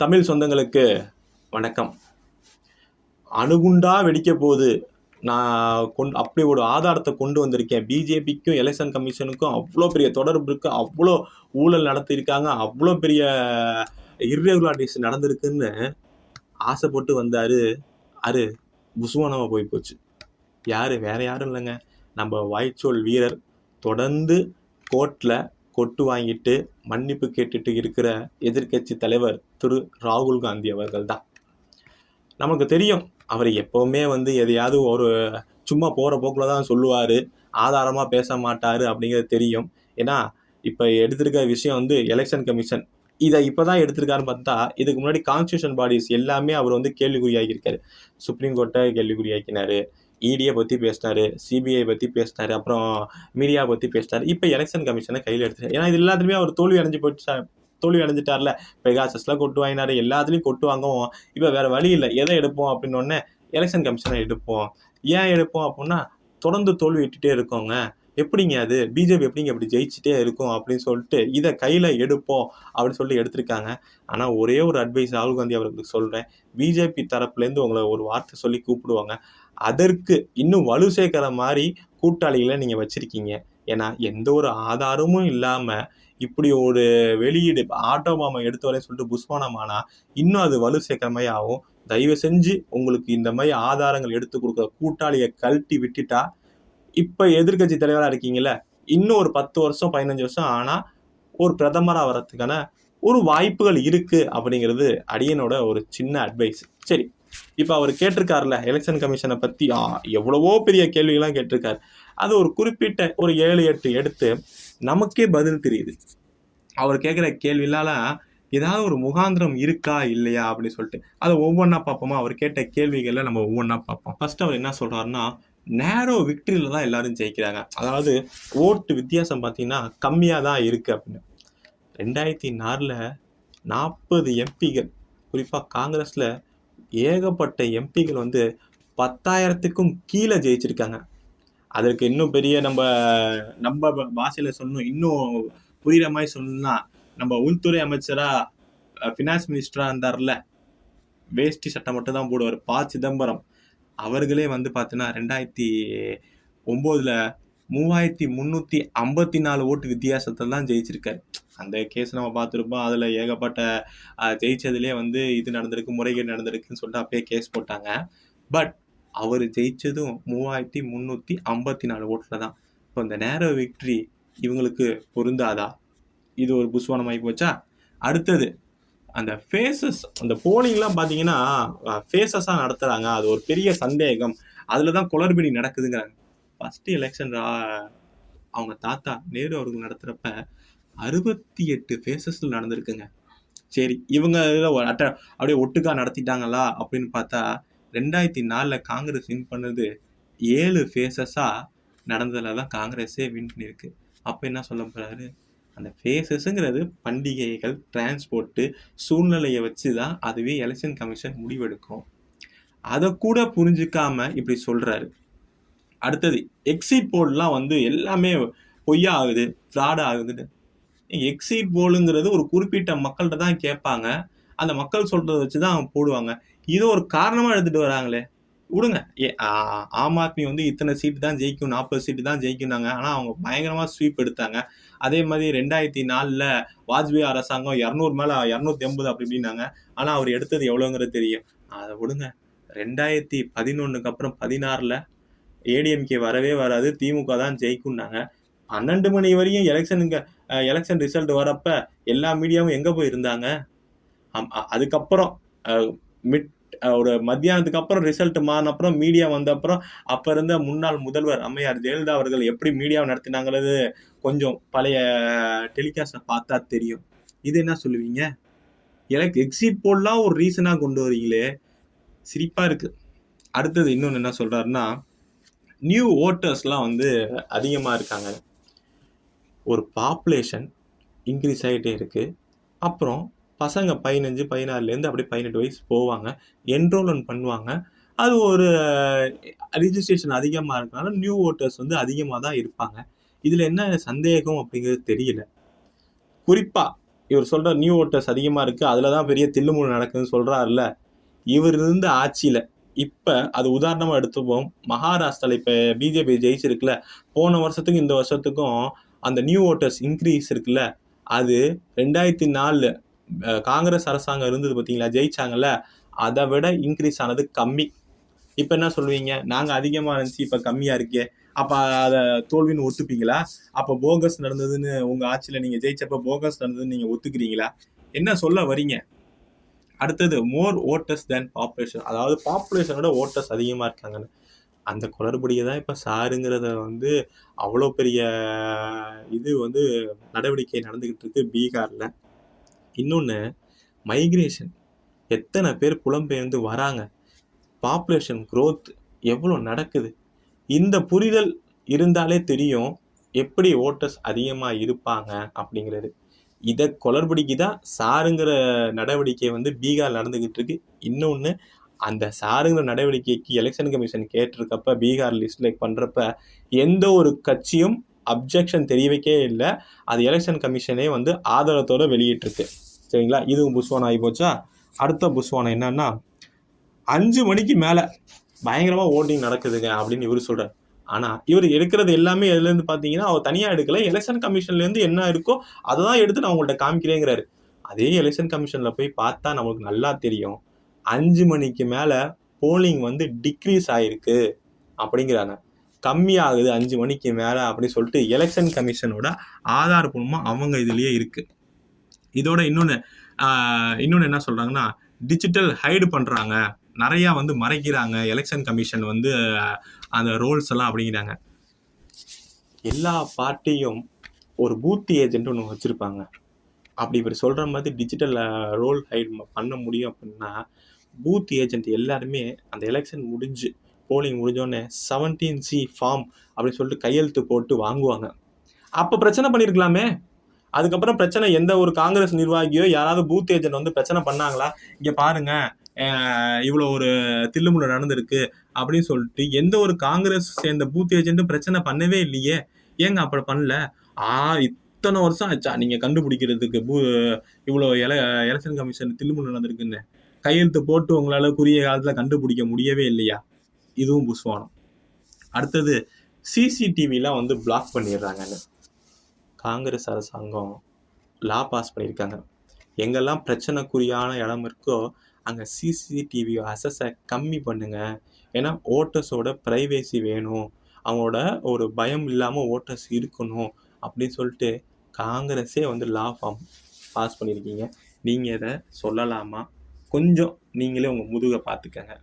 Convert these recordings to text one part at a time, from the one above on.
தமிழ் சொந்தங்களுக்கு வணக்கம். அணுகுண்டா வெடிக்க போகுது நான் கொண்டு அப்படி ஒரு ஆதாரத்தை கொண்டு வந்திருக்கேன். பிஜேபிக்கும் எலெக்ஷன் கமிஷனுக்கும் அவ்வளோ பெரிய தொடர்பு இருக்குது அவ்வளோ ஊழல் நடத்தியிருக்காங்க. அவ்வளோ பெரிய இர்ரெகுலாரிட்டிஸ் நடந்திருக்குன்னு ஆசைப்பட்டு வந்தார் அரு புசுவானமாக போய் போச்சு. யார்? வேற யாரும் இல்லைங்க. நம்ம வாய்ச்சோல் வீரர் தொடர்ந்து கோர்ட்டில் கொட்டு வாங்கிட்டு மன்னிப்பு கேட்டுட்டு இருக்கிற எதிர்க்கட்சி தலைவர் திரு ராகுல் காந்தி அவர்கள் தான் நமக்கு தெரியும் அவர் எப்போவுமே வந்து எதையாவது ஒரு சும்மா போகிற போக்கில் தான் சொல்லுவார் ஆதாரமாக பேச மாட்டார் அப்படிங்கிறது தெரியும். ஏன்னா இப்போ எடுத்திருக்க விஷயம் வந்து எலெக்ஷன் கமிஷன் இதை இப்போ தான் எடுத்திருக்காருன்னு பார்த்தா இதுக்கு முன்னாடி கான்ஸ்டியூஷன் பாடிஸ் எல்லாமே அவர் வந்து கேள்விக்குறியாகியிருக்காரு. சுப்ரீம் கோர்ட்டை கேள்விக்குறியாக்கினாரு இடியை பற்றி பேசினார் சிபிஐ பற்றி பேசினார் அப்புறம் மீடியா பற்றி பேசினார். இப்போ எலெக்ஷன் கமிஷனை கையில் எடுத்துட்டார் ஏன்னா இது எல்லாத்துலேயுமே அவர் தோல்வி அடைஞ்சு போயிட்டு தோல்வி அடைஞ்சிட்டார்ல பெகாசஸ்லாம் கொட்டு வாங்கினாரு. எல்லாத்துலேயும் கொட்டு வாங்கவும் இப்போ வேற வழி இல்லை. எதை எடுப்போம் அப்படின்னு எலெக்ஷன் கமிஷனை எடுப்போம். ஏன் எடுப்போம் அப்படின்னா தொடர்ந்து தோல்வி விட்டுட்டே இருக்கோங்க. எப்படிங்க அது? பிஜேபி எப்படிங்க அப்படி ஜெயிச்சுட்டே இருக்கும் அப்படின்னு சொல்லிட்டு இதை கையில் எடுப்போம் அப்படின்னு சொல்லி எடுத்திருக்காங்க. ஆனால் ஒரே ஒரு அட்வைஸ் ராகுல் காந்தி அவர்களுக்கு சொல்கிறேன் பிஜேபி தரப்புலேருந்து உங்களை ஒரு வார்த்தை சொல்லி கூப்பிடுவாங்க. அதற்கு இன்னும் வலு சேர்க்கிற மாதிரி கூட்டாளிகளை நீங்கள் வச்சுருக்கீங்க. ஏன்னா எந்த ஒரு ஆதாரமும் இல்லாமல் இப்படி ஒரு வெளியீடு ஆட்டோ பாமை எடுத்து வரேன்னு சொல்லிட்டு புஸ்வானமானா இன்னும் அது வலு சேர்க்கிற மாதிரி ஆகும் தயவு செஞ்சு உங்களுக்கு இந்த மாதிரி ஆதாரங்கள் எடுத்து கொடுக்குற கூட்டாளியை கழட்டி விட்டுட்டா இப்போ எதிர்க்கட்சி தலைவராக இருக்கீங்களே இன்னும் ஒரு பத்து வருஷம் பதினஞ்சு வருஷம் ஆனால் ஒரு பிரதமராக வர்றதுக்கான ஒரு வாய்ப்புகள் இருக்குது அப்படிங்கிறது அடியனோட ஒரு சின்ன அட்வைஸ் சரி இப்போ அவர் கேட்டிருக்காருல எலெக்ஷன் கமிஷனை பற்றி எவ்வளவோ பெரிய கேள்விகள்லாம் கேட்டிருக்காரு. அது ஒரு குறிப்பிட்ட ஒரு ஏழு எட்டு எடுத்து நமக்கே பதில் தெரியுது. அவர் கேட்குற கேள்வினால ஏதாவது ஒரு முகாந்திரம் இருக்கா இல்லையா அப்படின்னு சொல்லிட்டு. அதை ஒவ்வொன்றா பார்ப்போமா? அவர் கேட்ட கேள்விகளில் நம்ம ஒவ்வொன்றா பார்ப்போம். ஃபர்ஸ்ட் அவர் என்ன சொல்கிறாருன்னா நேரோ விக்டரியில் தான் எல்லாரும் ஜெயிக்கிறாங்க. அதாவது ஓட்டு வித்தியாசம் பார்த்தீங்கன்னா கம்மியாக தான் இருக்குது அப்படின்னு. ரெண்டாயிரத்தி நாலில் நாற்பது எம்பிகள் குறிப்பாக காங்கிரஸில் ஏகப்பட்ட எம்பிகள் வந்து பத்தாயிரத்துக்கும் கீழே ஜெயிச்சிருக்காங்க. அதற்கு இன்னும் பெரிய நம்ம நம்ம பாஷையில் சொல்லணும். இன்னும் புரிகிற மாதிரி சொல்லணும்னா நம்ம உள்துறை அமைச்சராக ஃபினான்ஸ் மினிஸ்டராக இருந்தார்ல வேஷ்டி சட்டம் மட்டும் தான் போடுவார். ப. சிதம்பரம். அவர்களே வந்து பார்த்தீங்கன்னா ரெண்டாயிரத்தி ஒம்போதில் மூவாயிரத்தி முந்நூற்றி ஐம்பத்தி நாலு ஓட்டு வித்தியாசத்தில் தான் ஜெயிச்சிருக்காரு. அந்த கேஸ் நம்ம பார்த்துருப்போம். அதில் ஏகப்பட்ட ஜெயிச்சதுலேயே வந்து இது நடந்திருக்கு முறைகேடு நடந்திருக்குன்னு சொல்லிட்டு அப்பயே கேஸ் போட்டாங்க. பட் அவர் ஜெயித்ததும் மூவாயிரத்தி முந்நூற்றி ஐம்பத்தி நாலு ஓட்டில் தான். இப்போ இந்த நேரோ விக்ட்ரி இவங்களுக்கு பொருந்தாதா? இது ஒரு புஸ்வானமாகி போச்சா? அடுத்தது அந்த ஃபேஸஸ் அந்த போலிங்லாம் பார்த்தீங்கன்னா ஃபேஸஸாக நடத்துகிறாங்க அது ஒரு பெரிய சந்தேகம். அதில் தான் குளறுபடி நடக்குதுங்கிறாங்க. ஃபஸ்ட்டு எலெக்ஷன் அவங்க தாத்தா நேரு அவர்கள் நடத்துகிறப்ப அறுபத்தி எட்டு ஃபேஸஸில் நடந்திருக்குங்க. சரி இவங்க இதில் அட்ட அப்படியே ஒட்டுக்கா நடத்திட்டாங்களா? அப்படின்னு பார்த்தா ரெண்டாயிரத்தி நாலில் காங்கிரஸ் வின் பண்ணது ஏழு ஃபேஸஸாக நடந்ததில் தான் காங்கிரஸே வின் பண்ணியிருக்கு. அப்போ என்ன சொல்ல போகிறாரு அந்த ஃபேஸஸுங்கிறது பண்டிகைகள் டிரான்ஸ்போர்ட்டு சூழ்நிலையை வச்சு தான் அதுவே எலெக்ஷன் கமிஷன் முடிவெடுக்கும். அதை கூட புரிஞ்சுக்காம இப்படி சொல்கிறாரு அடுத்தது எக்ஸிட் போல்லாம் வந்து எல்லாமே பொய்யா ஆகுது ஃப்ராட் ஆகுதுன்னு. எக்ஸிட் போலுங்கிறது ஒரு குறிப்பிட்ட மக்கள்கிட்ட தான் கேட்பாங்க. அந்த மக்கள் சொல்றதை வச்சு தான் போடுவாங்க. இதோ ஒரு காரணமாக எடுத்துகிட்டு வராங்களே. விடுங்க. ஏ ஆம் ஆத்மி வந்து இத்தனை சீட்டு தான் ஜெயிக்கும் நாற்பது சீட்டு தான் ஜெயிக்கும்னாங்க. ஆனால் அவங்க பயங்கரமாக ஸ்வீப் எடுத்தாங்க. அதே மாதிரி ரெண்டாயிரத்தி நாலில் வாஜ்பாய் அரசாங்கம் இரநூறு மேலே இரநூத்தி எண்பது அப்படி இப்படின்னாங்க. ஆனால் அவர் எடுத்தது எவ்வளோங்கிறது தெரியும். அதை விடுங்க. ரெண்டாயிரத்தி பதினொன்றுக்கு அப்புறம் பதினாறில் ஏடிஎம்கே வரவே வராது. திமுக தான் ஜெயிக்கும்னாங்க. பன்னெண்டு மணி வரையும் எலெக்ஷனுங்க எலெக்ஷன் ரிசல்ட் வரப்ப எல்லா மீடியாவும் எங்கே போய் இருந்தாங்க? அதுக்கப்புறம் மிட் ஒரு மத்தியானத்துக்கு அப்புறம் ரிசல்ட் மாறின அப்புறம் மீடியா வந்த அப்புறம் அப்போ இருந்த முன்னாள் முதல்வர் அம்மையார் ஜெயலலிதா அவர்கள் எப்படி மீடியாவை நடத்தினாங்கிறது கொஞ்சம் பழைய டெலிகாஸ்ட்டை பார்த்தா தெரியும். இது என்ன சொல்லுவீங்க? எனக்கு எக்ஸிட் போல்லாம் ஒரு ரீசனாக கொண்டு வரீங்களே. சிரிப்பாக இருக்கு. அடுத்தது இன்னொன்று என்ன சொல்றாருன்னா நியூ ஓட்டர்ஸ்லாம் வந்து அதிகமாக இருக்காங்க. ஒரு பாப்புலேஷன் இன்க்ரீஸ் ஆகிட்டே இருக்கு. அப்புறம் பசங்க பதினஞ்சு பதினாறுலேருந்து அப்படியே பதினெட்டு வயசு போவாங்க. என்ரோல்மெண்ட் பண்ணுவாங்க. அது ஒரு ரிஜிஸ்ட்ரேஷன் அதிகமாக இருக்கனால நியூ ஓட்டர்ஸ் வந்து அதிகமாக தான் இருப்பாங்க. இதில் என்ன சந்தேகம் அப்படிங்கிறது தெரியல. குறிப்பாக இவர் சொல்கிற நியூ ஓட்டர்ஸ் அதிகமாக இருக்குது அதில் தான் பெரிய தில்லுமுள்ளு நடக்குதுன்னு சொல்கிறாருல்ல இவர் இருந்த ஆட்சியில் இப்போ அது உதாரணமாக எடுத்துப்போம். மகாராஷ்டிராவில் இப்போ பிஜேபி ஜெயிச்சிருக்குல்ல. போன வருஷத்துக்கும் இந்த வருஷத்துக்கும் அந்த நியூ ஓட்டர்ஸ் இன்க்ரீஸ் இருக்குல்ல. அது ரெண்டாயிரத்தி நாலு காங்கிரஸ் அரசாங்கம் இருந்தது பார்த்தீங்களா ஜெயிச்சாங்கல்ல அதை விட இன்க்ரீஸ் ஆனது கம்மி. இப்போ என்ன சொல்லுவீங்க? நாங்கள் அதிகமாக இருந்துச்சு இப்போ கம்மியாக இருக்கே. அப்போ அதை தோல்வின்னு ஒத்துப்பீங்களா? அப்போ போகஸ் நடந்ததுன்னு உங்கள் ஆட்சியில் நீங்கள் ஜெயிச்சப்ப போகஸ் நடந்ததுன்னு நீங்கள் ஒத்துக்கிறீங்களா? என்ன சொல்ல வரீங்க? அடுத்தது மோர் ஓட்டர்ஸ் தேன் பாப்புலேஷன் அதாவது பாப்புலேஷனோட ஓட்டர்ஸ் அதிகமாக இருக்காங்கன்னு. அந்த குளறுபடியை தான் இப்போ சாருங்கிறத வந்து அவ்வளோ பெரிய இது வந்து நடவடிக்கை நடந்துக்கிட்டு இருக்கு பீகாரில். இன்னொன்று மைக்ரேஷன் எத்தனை பேர் புலம்பெயர்ந்து வராங்க. பாப்புலேஷன் க்ரோத் எவ்வளோ நடக்குது. இந்த புரிதல் இருந்தாலே தெரியும் எப்படி ஓட்டர்ஸ் அதிகமாக இருப்பாங்க அப்படிங்கிறது. இதை குளறுபடிக்கு தான் சாருங்கிற நடவடிக்கை வந்து பீகார் நடந்துக்கிட்டு இருக்கு. இன்னொன்று அந்த சாருங்கிற நடவடிக்கைக்கு எலெக்ஷன் கமிஷன் கேட்டிருக்கப்ப பீகார் லிஸ்ட்ல பண்ணுறப்ப எந்த ஒரு கட்சியும் அப்ஜெக்ஷன் தெரிவிக்கவே இல்லை. அது எலெக்ஷன் கமிஷனே வந்து ஆதாரத்தோடு வெளியிட்டிருக்கு. சரிங்களா? இதுவும் புஷ்வானம் ஆகி போச்சா? அடுத்த புஷ்வானம் என்னன்னா அஞ்சு மணிக்கு மேலே பயங்கரமாக ஓட்டிங் நடக்குதுங்க அப்படின்னு இவர் சொல்கிறார் ஆனால் இவர் எடுக்கிறது எல்லாமே எதுலேருந்து பார்த்தீங்கன்னா அவர் தனியாக எடுக்கல. எலெக்ஷன் கமிஷன்லேருந்து என்ன இருக்கோ அதை தான் எடுத்து நான் உங்கள்கிட்ட காமிக்கிறேங்கிறாரு. அதே எலெக்ஷன் கமிஷனில் போய் பார்த்தா நம்மளுக்கு நல்லா தெரியும். அஞ்சு மணிக்கு மேலே போலிங் வந்து டிக்ரீஸ் ஆகிருக்கு அப்படிங்கிறாங்க. கம்மியாகுது அஞ்சு மணிக்கு மேலே அப்படின்னு சொல்லிட்டு எலெக்ஷன் கமிஷனோட ஆதாரப்பூர்வமாக அவங்க இதுலேயே இருக்குது இதோட இன்னொன்று இன்னொன்று என்ன சொல்கிறாங்கன்னா டிஜிட்டல் ஹைடு பண்ணுறாங்க நிறையா வந்து மறைக்கிறாங்க. எலெக்ஷன் கமிஷன் வந்து அந்த ரோல்ஸ் எல்லாம் அப்படிங்கிறாங்க. எல்லா பார்ட்டியும் ஒரு பூத் ஏஜென்ட் ஒன்று வச்சுருப்பாங்க. அப்படி இவர் சொல்கிற மாதிரி டிஜிட்டல் ரோல் ஹைட் பண்ண முடியும் அப்படின்னா பூத் ஏஜென்ட் எல்லாருமே அந்த எலெக்ஷன் முடிஞ்சு போலிங் முடிஞ்சோடனே செவன்டீன் சி ஃபார்ம் அப்படின்னு சொல்லிட்டு கையெழுத்து போட்டு வாங்குவாங்க. அப்போ பிரச்சனை பண்ணியிருக்கலாமே அதுக்கப்புறம் பிரச்சனை எந்த ஒரு காங்கிரஸ் நிர்வாகியோ யாராவது பூத் ஏஜென்ட் வந்து பிரச்சனை பண்ணாங்களா? இங்கே பாருங்க இவ்வளோ ஒரு தில்லுமுள்ள நடந்திருக்கு அப்படின்னு சொல்லிட்டு எந்த ஒரு காங்கிரஸ் சேர்ந்த பூத் ஏஜென்ட்டும் பிரச்சனை பண்ணவே இல்லையே. ஏங்க அப்படி பண்ணல? ஆ இத்தனை வருஷம் ஆச்சா? நீங்கள் கண்டுபிடிக்கிறதுக்கு பூ இவ்வளோ எல எலெக்ஷன் கமிஷன் தில்லுமுள்ள நடந்திருக்குன்னு. கையெழுத்து போட்டு உங்களால் குறுகிய காலத்தில் கண்டுபிடிக்க முடியவே இல்லையா? இதுவும் புஸ்வானம் அடுத்தது சிசிடிவிலாம் வந்து பிளாக் பண்ணிடுறாங்கன்னு. காங்கிரஸ் அரசாங்கம் லா பாஸ் பண்ணியிருக்காங்க. எங்கெல்லாம் பிரச்சனைக்குரியான இடம் இருக்கோ அங்கே சிசிடிவி அசஸை கம்மி பண்ணுங்கள் ஏன்னா ஓட்டர்ஸோட ப்ரைவேசி வேணும். அவங்களோட ஒரு பயம் இல்லாமல் ஓட்டர்ஸ் இருக்கணும் அப்படின்னு சொல்லிட்டு காங்கிரஸே வந்து லா ஃபார்ம் பாஸ் பண்ணியிருக்கீங்க. நீங்கள் இதை சொல்லலாமா? கொஞ்சம் நீங்களே உங்கள் முதுகை பார்த்துக்கங்க.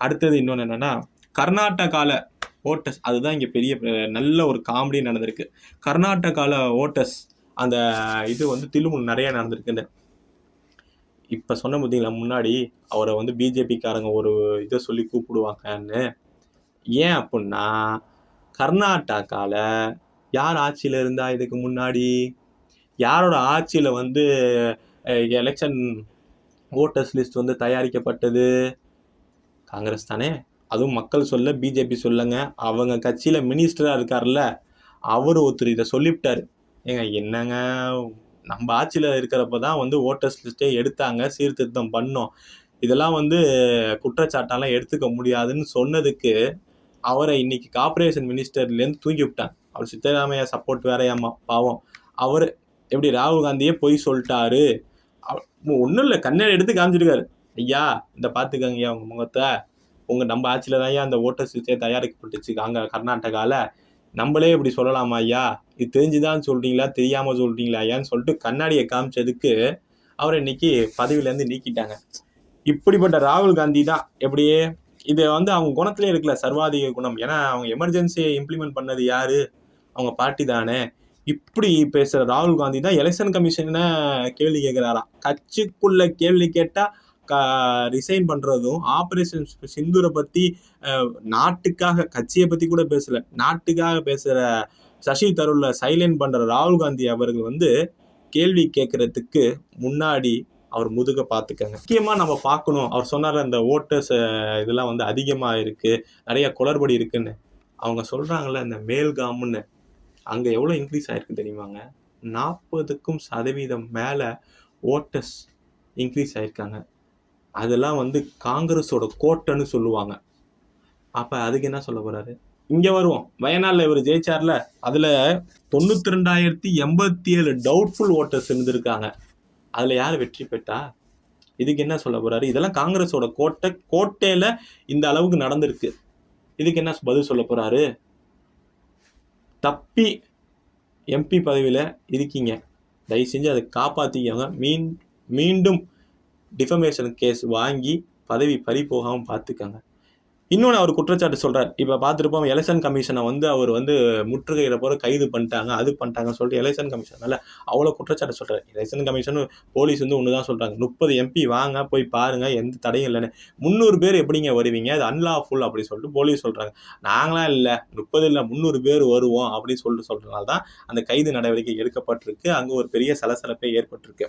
அடுத்தது இன்னொன்று என்னென்னா கர்நாடகாவில் ஓட்டர்ஸ் அதுதான் இங்கே பெரிய நல்ல ஒரு காமெடி நடந்திருக்கு. கர்நாடகாவில் ஓட்டர்ஸ் அந்த இது வந்து தில்லுமுல் நிறைய நடந்திருக்குன்னு இப்போ சொன்ன பார்த்தீங்களா முன்னாடி அவரை வந்து பிஜேபிக்காரங்க ஒரு இதை சொல்லி கூப்பிடுவாங்கன்னு. ஏன் அப்படின்னா கர்நாடகாவில் யார் ஆட்சியில் இருந்தா இதுக்கு முன்னாடி? யாரோட ஆட்சியில் வந்து எலெக்ஷன் ஓட்டர்ஸ் லிஸ்ட் வந்து தயாரிக்கப்பட்டது? காங்கிரஸ் தானே? அதுவும் மக்கள் சொல்ல பிஜேபி சொல்லுங்க. அவங்க கட்சியில் மினிஸ்டராக இருக்கார்ல அவர் ஒருத்தர் இதை சொல்லிவிட்டாரு. ஏங்க என்னங்க? நம்ம ஆட்சியில் இருக்கிறப்ப தான் வந்து ஓட்டர்ஸ் லிஸ்ட்டே எடுத்தாங்க சீர்திருத்தம் பண்ணோம். இதெல்லாம் வந்து குற்றச்சாட்டெல்லாம் எடுத்துக்க முடியாதுன்னு சொன்னதுக்கு அவரை இன்னைக்கு கார்பரேஷன் மினிஸ்டர்லேருந்து தூங்கி விட்டாங்க. அவர் சித்தராமையா சப்போர்ட் வேறையாமா பாவம். அவர் எப்படி ராகுல் காந்தியே பொய் சொல்லிட்டாரு? ஒன்றும் இல்லை கண்ணாடி எடுத்து காமிச்சிருக்காரு. ஐயா இந்த பார்த்துக்கங்கய்யா உங்கள் முகத்தை. உங்கள் நம்ம ஆட்சியில் தான் அந்த ஓட்டர் லிஸ்டே தயாரிக்கப்பட்டுச்சு. அங்கே கர்நாடகாவில் நம்மளே இப்படி சொல்லலாமா ஐயா? இது தெரிஞ்சுதான் சொல்றீங்களா? தெரியாம சொல்றீங்களா ஐயான்னு சொல்லிட்டு கண்ணாடியை காமிச்சதுக்கு அவரை இன்னைக்கு பதவியிலேருந்து நீக்கிட்டாங்க. இப்படிப்பட்ட ராகுல் காந்தி தான் எப்படியே? இது வந்து அவங்க குணத்திலே இருக்குல்ல சர்வாதிக குணம். ஏன்னா அவங்க எமர்ஜென்சியை இம்ப்ளிமெண்ட் பண்ணது யாரு? அவங்க பார்ட்டி தானே. இப்படி பேசுற ராகுல் காந்தி தான் எலெக்ஷன் கமிஷனை கேள்வி கேட்கிறாராம் கட்சிக்குள்ள கேள்வி க ரிசைன் பண்றதும் ஆபரேஷன் சிந்தூரை பத்தி நாட்டுக்காக கட்சியை பத்தி கூட பேசல. நாட்டுக்காக பேசுற சசி தரூர்ல சைலண்ட் பண்ற ராகுல் காந்தி அவர்கள் வந்து கேள்வி கேட்கறதுக்கு முன்னாடி அவர் முதுக பார்த்துக்கங்க. முக்கியமாக நம்ம பார்க்கணும். அவர் சொன்னார் அந்த ஓட்டர்ஸ் இதெல்லாம் வந்து அதிகமாக இருக்குது நிறைய குளறுபடி இருக்குன்னு. அவங்க சொல்றாங்கல்ல இந்த மேல்காம்னு. அங்கே எவ்வளோ இன்க்ரீஸ் ஆகிருக்கு தெரியுமாங்க? நாற்பதுக்கும் சதவீதம் மேலே ஓட்டர்ஸ் இன்க்ரீஸ் ஆயிருக்காங்க. அதெல்லாம் வந்து காங்கிரஸோட கோட்டைன்னு சொல்லுவாங்க. அப்போ அதுக்கு என்ன சொல்ல போகிறாரு இங்கே வருவோம். வயநாடில் இவர் ஜெயிச்சார்ல அதில் தொண்ணூற்றி ரெண்டாயிரத்தி எண்பத்தி ஏழு டவுட்ஃபுல் ஓட்டர்ஸ் இருந்திருக்காங்க. அதில் யார் வெற்றி பெற்றா? இதுக்கு என்ன சொல்ல போகிறாரு இதெல்லாம் காங்கிரஸோட கோட்டை கோட்டையில் இந்த அளவுக்கு நடந்திருக்கு. இதுக்கு என்ன பதில் சொல்ல போகிறாரு தப்பி எம்பி பதவியில் இருக்கீங்க. தயவு செஞ்சு அதை காப்பாற்றிக்கவங்க மீன் மீண்டும் டிஃபமேஷன் கேஸ் வாங்கி பதவி பறி போகாமல் பார்த்துக்கோங்க இன்னொன்று அவர் குற்றச்சாட்டு சொல்கிறார் இப்போ பார்த்துருப்போம் எலெக்ஷன் கமிஷனை வந்து அவர் வந்து முற்றுகையிட போகிற கைது பண்ணிட்டாங்க அது பண்ணிட்டாங்கன்னு சொல்லிட்டு எலெக்ஷன் கமிஷன் மேலே அவ்வளோ குற்றச்சாட்டு சொல்கிறார் எலெக்ஷன் கமிஷனும் போலீஸ் வந்து ஒன்று தான் சொல்கிறாங்க முப்பது எம்பி வாங்க போய் பாருங்கள் எந்த தடையும் இல்லைன்னு. முந்நூறு பேர் எப்படிங்க வருவீங்க? அது அன்லாஃபுல் அப்படி சொல்லிட்டு போலீஸ் சொல்கிறாங்க நாங்களாம் இல்லை முப்பது இல்லை முந்நூறு பேர் வருவோம் அப்படின்னு சொல்லிட்டு சொல்கிறனால தான் அந்த கைது நடவடிக்கை எடுக்கப்பட்டிருக்கு. அங்கே ஒரு பெரிய சலசலப்பே ஏற்பட்டிருக்கு.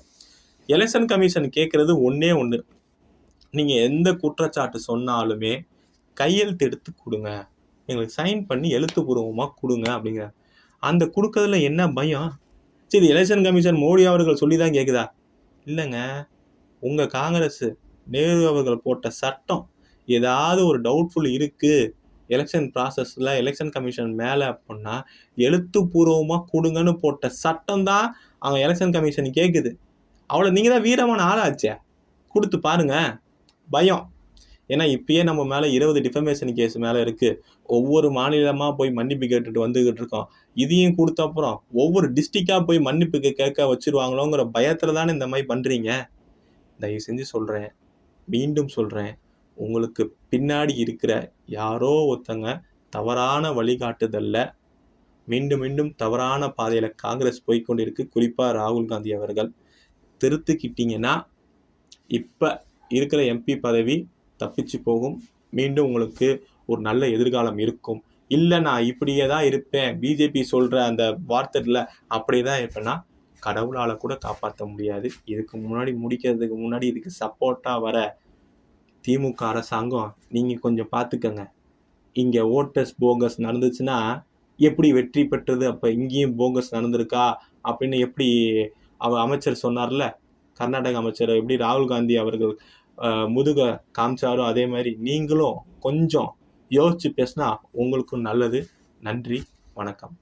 எலெக்ஷன் கமிஷன் கேட்குறது ஒன்றே ஒன்று நீங்கள் எந்த குற்றச்சாட்டு சொன்னாலுமே கையெழுத்து எடுத்து கொடுங்க. எங்களுக்கு சைன் பண்ணி எழுத்துப்பூர்வமாக கொடுங்க அப்படிங்கிற. அந்த கொடுக்கறதுல என்ன பயம்? சரி எலெக்ஷன் கமிஷன் மோடி அவர்கள் சொல்லி தான் கேட்குதா இல்லைங்க. உங்கள் காங்கிரஸ் நேரு அவர்கள் போட்ட சட்டம் ஏதாவது ஒரு டவுட்ஃபுல் இருக்குது எலெக்ஷன் ப்ராசஸில் எலெக்ஷன் கமிஷன் மேலே அப்படின்னா எழுத்துப்பூர்வமாக கொடுங்கன்னு போட்ட சட்டம் தான் அவங்க எலெக்ஷன் கமிஷன் கேட்குது அவ்வளோ நீங்கள் தான் வீரமான ஆளாச்சே. கொடுத்து பாருங்க. பயம். ஏன்னா இப்பயே நம்ம மேலே இருபது டிஃபமேஷன் கேஸ் மேலே இருக்குது ஒவ்வொரு மாநிலமாக போய் மன்னிப்பு கேட்டுட்டு வந்துக்கிட்டு இருக்கோம். இதையும் கொடுத்த அப்புறம் ஒவ்வொரு டிஸ்ட்ரிக்டாக போய் மன்னிப்பு கேட்க வச்சிருவாங்களோங்கிற பயத்தில் தானே இந்த மாதிரி பண்ணுறீங்க தயவு செஞ்சு சொல்கிறேன் மீண்டும் சொல்கிறேன் உங்களுக்கு பின்னாடி இருக்கிற யாரோ ஒருத்தங்க தவறான வழிகாட்டுதல்ல மீண்டும் மீண்டும் தவறான பாதையில் காங்கிரஸ் போய்க்கொண்டிருக்கு குறிப்பாக ராகுல் காந்தி அவர்கள். திருத்துக்கிட்டீங்கன்னா இப்போ இருக்கிற எம்பி பதவி தப்பிச்சு போகும். மீண்டும் உங்களுக்கு ஒரு நல்ல எதிர்காலம் இருக்கும். இல்லை நான் இப்படியே தான் இருப்பேன். பிஜேபி சொல்கிற அந்த வார்த்தையில் அப்படியே தான் இருப்பேன்னா கடவுளால் கூட காப்பாற்ற முடியாது. இதுக்கு முன்னாடி முடிக்கிறதுக்கு முன்னாடி இதுக்கு சப்போர்ட்டாக வர திமுக அரசாங்கம் நீங்கள் கொஞ்சம் பார்த்துக்கங்க. இங்கே ஓட்டர்ஸ் போகஸ் நடந்துச்சுன்னா எப்படி வெற்றி பெற்றது? அப்போ இங்கேயும் போகஸ் நடந்திருக்கா? அப்படின்னு எப்படி அவர் அமைச்சர் சொன்னார்ல கர்நாடக அமைச்சர் எப்படி ராகுல் காந்தி அவர்கள் முதுக காமிச்சாரோ அதே மாதிரி நீங்களும் கொஞ்சம் யோசிச்சு பேசினா உங்களுக்கும் நல்லது. நன்றி வணக்கம்.